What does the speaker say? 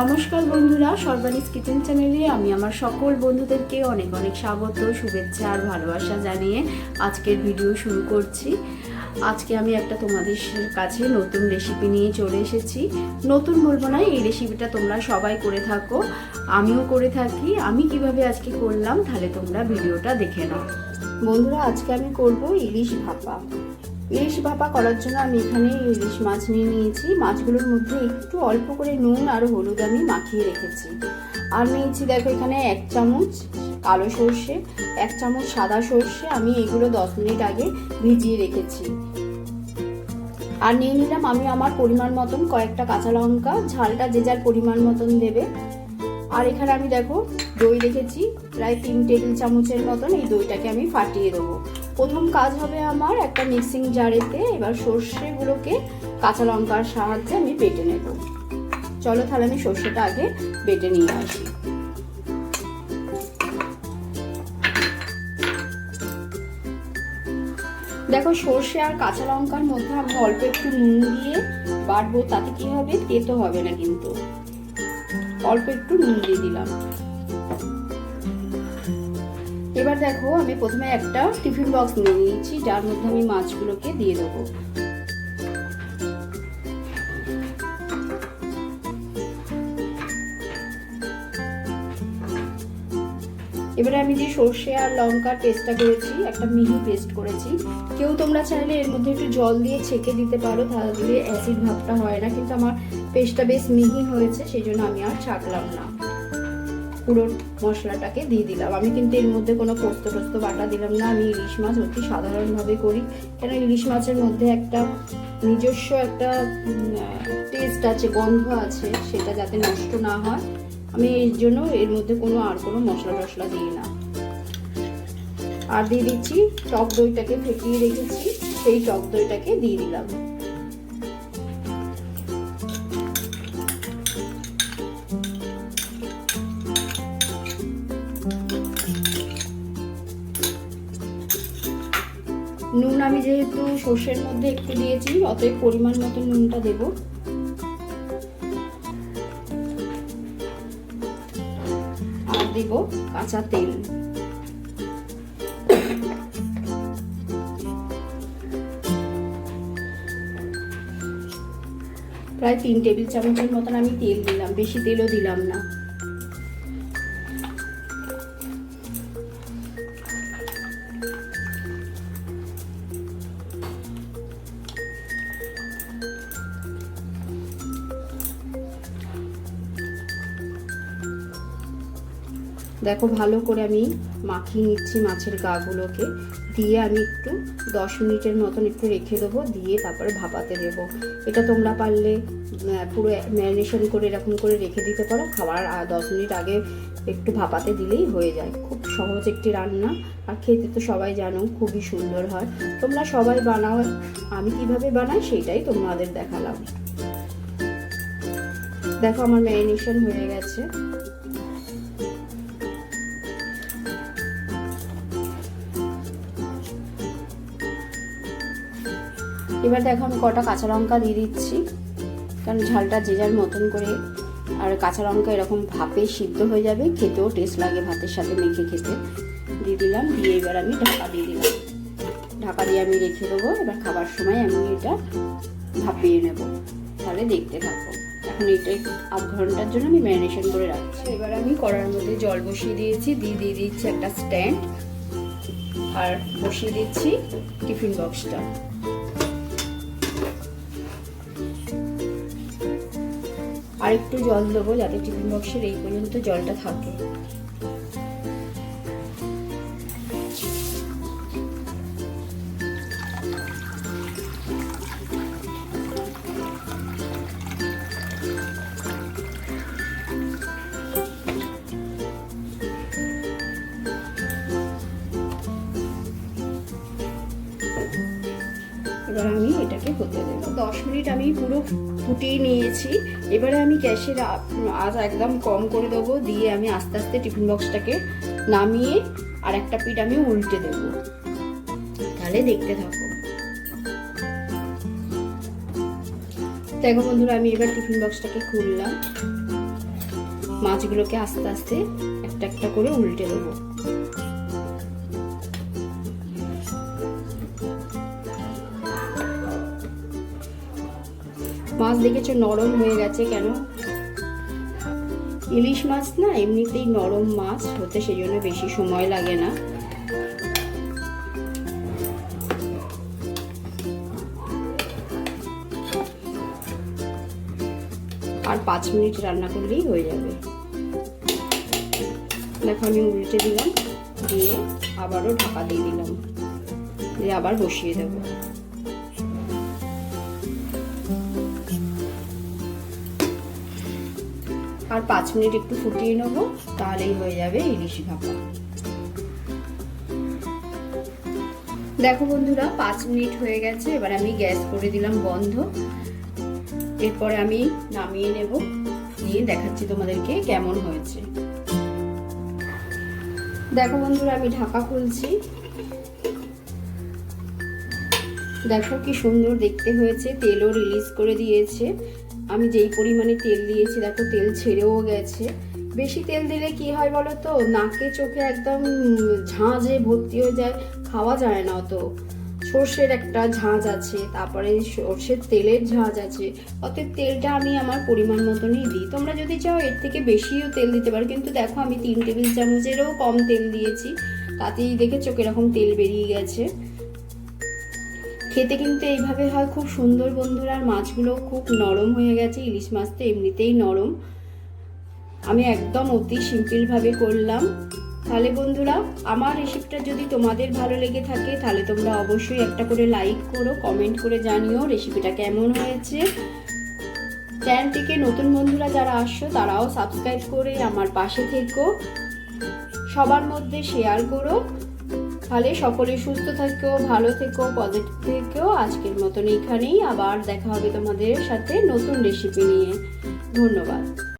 নমস্কার বন্ধুরা, সর্বানিস কিচেন চ্যানেলে আমি আমার সকল বন্ধুদেরকে অনেক অনেক স্বাগত, শুভেচ্ছা আর ভালোবাসা জানিয়ে আজকের ভিডিও শুরু করছি। আজকে আমি একটা তোমাদের কাছে নতুন রেসিপি নিয়ে চলে এসেছি। নতুন বলব না, এই রেসিপিটা তোমরা সবাই করে থাকো, আমিও করে থাকি। আমি কীভাবে আজকে করলাম, তাহলে তোমরা ভিডিওটা দেখে নাও। বন্ধুরা, আজকে আমি করব ইলিশ ভাপা। ইলিশ ভাপা করার জন্য আমি এখানে ইলিশ মাছ নিয়ে নিয়েছি। মাছগুলোর মধ্যে একটু অল্প করে নুন আর হলুদ আমি মাখিয়ে রেখেছি। আর নিয়েছি দেখো এখানে এক চামচ কালো সর্ষে, এক চামচ সাদা সর্ষে আমি এগুলো দশ মিনিট আগে ভিজিয়ে রেখেছি। আর নিয়ে নিলাম আমি আমার পরিমাণ মতন কয়েকটা কাঁচা লঙ্কা, ঝালটা যে যার পরিমাণ মতন দেবে। আর এখানে আমি দেখো দই রেখেছি, প্রায় তিন টেবিল চামচের মতন এই দইটাকে আমি ফাটিয়ে দেবো। প্রথম কাজ হবে আমার একটা মিক্সিং জারেতে এবার সর্ষেগুলোকে কাঁচা লঙ্কার সাহায্যে আমি বেটে নেব। চলো তাহলে আমি সর্ষেটা আগে বেটে নিয়ে আসি। দেখো সর্ষে আর কাঁচা লঙ্কার মধ্যে আমি অল্প একটু নুন দিয়ে বাটবো, তাতে কি হবে? তেতো হবে না কিন্তু। অল্প একটু নুন দিয়ে দিলাম। এবার দেখো, আমি প্রথমে একটা টিফিন বক্স নিয়ে নিয়েছি, যার মধ্যে আমি মাছগুলোকে দিয়ে দেবো। এবারে আমি যে সর্ষে আর লঙ্কার পেস্টটা করেছি, একটা মিহি পেস্ট করেছি। কেউ তোমরা চাইলে এর মধ্যে একটু জল দিয়ে ছেঁকে দিতে পারো, তাহলে অ্যাসিড ভাবটা হয় না, কিন্তু আমার পেস্টটা বেশ মিহি হয়েছে, সেই জন্য আমি আর ছাকলাম না। পুরো মশলাটাকে দিয়ে দিলাম। আমি কিন্তু এর মধ্যে কোনো পোস্ত টোস্ত বাটা দিলাম না, আমি ইলিশ মাছ অতি সাধারণভাবে করি। কেন ইলিশ মাছের মধ্যে একটা নিজস্ব একটা টেস্ট আছে, গন্ধ আছে, সেটা যাতে নষ্ট না হয়। আমি এর জন্য এর মধ্যে কোনো আর কোনো মশলা টশলা দিই না। আর দিয়ে দিচ্ছি টক দইটাকে ফেটিয়ে রেখেছি, সেই টক দইটাকে দিয়ে দিলাম। নুন আমি যেহেতু সর্ষের মধ্যে একটু দিয়েছি, অতএব পরিমাণ মতো নুনটা দেবো। আর দেব কাঁচা তেল। প্রায় তিন টেবিল চামচের মতন আমি তেল দিলাম, বেশি তেলও দিলাম না। দেখো ভালো করে আমি মাখিয়ে নিচ্ছি মাছের গাগুলোকে। দিয়ে আমি একটু দশ মিনিটের মতন একটু রেখে দেবো, দিয়ে তারপরে ভাপাতে দেবো। এটা তোমরা পারলে পুরো ম্যারিনেশন করে এরকম করে রেখে দিতে পারো। খাবার দশ মিনিট আগে একটু ভাপাতে দিলেই হয়ে যায়। খুব সহজ একটি রান্না। আর খেতে তো সবাই জানো, খুবই সুন্দর হয়। তোমরা সবাই বানাও। আমি কীভাবে বানাই সেইটাই তোমাদের দেখালাম। দেখো আমার ম্যারিনেশন হয়ে গেছে। এবার দেখো আমি কটা কাঁচা লঙ্কা দিয়ে দিচ্ছি। কারণ ঝালটা যে যার মতন করে। আর কাঁচা লঙ্কা এরকম ভাপে সিদ্ধ হয়ে যাবে, খেতেও টেস্ট লাগে ভাতের সাথে মেখে খেতে। দিয়ে দিলাম, দিয়ে এবার আমি ঢাকা দিয়ে দিলাম। ঢাকা দিয়ে আমি রেখে দেবো, এবার খাবার সময় আমি এটা ভাপিয়ে নেব। তাহলে দেখতে থাকব এখন এটা আধ ঘণ্টার জন্য আমি ম্যারিনেশন করে রাখছি। এবার আমি কড়ার মধ্যে জল বসিয়ে দিয়েছি, দিয়ে দিয়ে দিচ্ছি একটা স্ট্যান্ড। আর বসিয়ে দিচ্ছি টিফিন বক্সটা। আর একটু জল দেবো যাতে টিফিন বক্সের এই পর্যন্ত জলটা থাকে। আমি হতে দেবো দশ মিনিট আমি পুরো ফুটিয়ে নিয়েছি। এবারে আমি গ্যাসের আজ একদম কম করে দেবো। দিয়ে আমি আস্তে আস্তে টিফিন বক্সটাকে নামিয়ে আর একটা পিঠ আমি উল্টে দেবো। তাহলে দেখতে থাকো। দেখো বন্ধুরা, আমি এবার টিফিন বক্সটাকে খুললাম। মাছগুলোকে আস্তে আস্তে একটা একটা করে উল্টে দেবো। মাছ দেখেছ নরম হয়ে গেছে কেন? ইলিশ মাছ না এমনিতেই নরম মাছ, হতে সেই জন্য বেশি সময় লাগে না। আর পাঁচ মিনিট রান্না করলেই হয়ে যাবে। দেখো আমি উল্টে দিলাম, দিয়ে আবারও ঢাকা দিয়ে দিলাম। দিয়ে আবার বসিয়ে দেবো। আর পাঁচ মিনিট একটু ফুটিয়ে নেব, তাহলেই হয়ে যাবে ইলিশ ভাপা। দেখো বন্ধুরা, পাঁচ মিনিট হয়ে গেছে, এবার আমি গ্যাস করে দিলাম বন্ধ। এরপরে আমি নামিয়ে নেব, নিয়ে দেখাচ্ছি তোমাদেরকে কেমন হয়েছে। দেখো বন্ধুরা, আমি ঢাকা খুলছি। দেখো কি সুন্দর দেখতে হয়েছে, তেলও রিলিজ করে দিয়েছে। আমি যেই পরিমাণে তেল দিয়েছি, দেখো তেল ছেড়েও গেছে। বেশি তেল দিলে কি হয় বলো তো? নাকে, চোখে একদম ঝাঁঝে ভর্তি হয়ে যায়, খাওয়া যায় না অত। সর্ষের একটা ঝাঁঝ আছে, তারপরে সর্ষের তেলের ঝাঁঝ আছে। অতএব তেলটা আমি আমার পরিমাণ মতনই দিই। তোমরা যদি চাও এর থেকে বেশিও তেল দিতে পারো, কিন্তু দেখো আমি তিন টেবিল চামচেরও কম তেল দিয়েছি। তাতেই দেখে চোখে কীরকম তেল বেরিয়ে গেছে। খেতে কিন্তু এইভাবে হয় খুব সুন্দর বন্ধুরা, আর মাছগুলো খুব নরম হয়ে গেছে, ইলিশ মাছ তো এমনিতেই নরম। আমি একদম অতি সিম্পলভাবে করলাম। তাহলে বন্ধুরা, আমার রেসিপিটা যদি তোমাদের ভালো লেগে থাকে, তাহলে তোমরা অবশ্যই একটা করে লাইক করো কমেন্ট করে জানিও রেসিপিটা কেমন হয়েছে। চ্যানেলটিকে নতুন বন্ধুরা যারা আসছো, তারাও সাবস্ক্রাইব করে আমার পাশে থেকো। সবার মধ্যে শেয়ার করো। তাহলে সকলে সুস্থ থেকো, ভালো থেকো পজিটিভ থেকেও আজকের মতন এখানেই আবার দেখা হবে তোমাদের সাথে নতুন রেসিপি নিয়ে। ধন্যবাদ।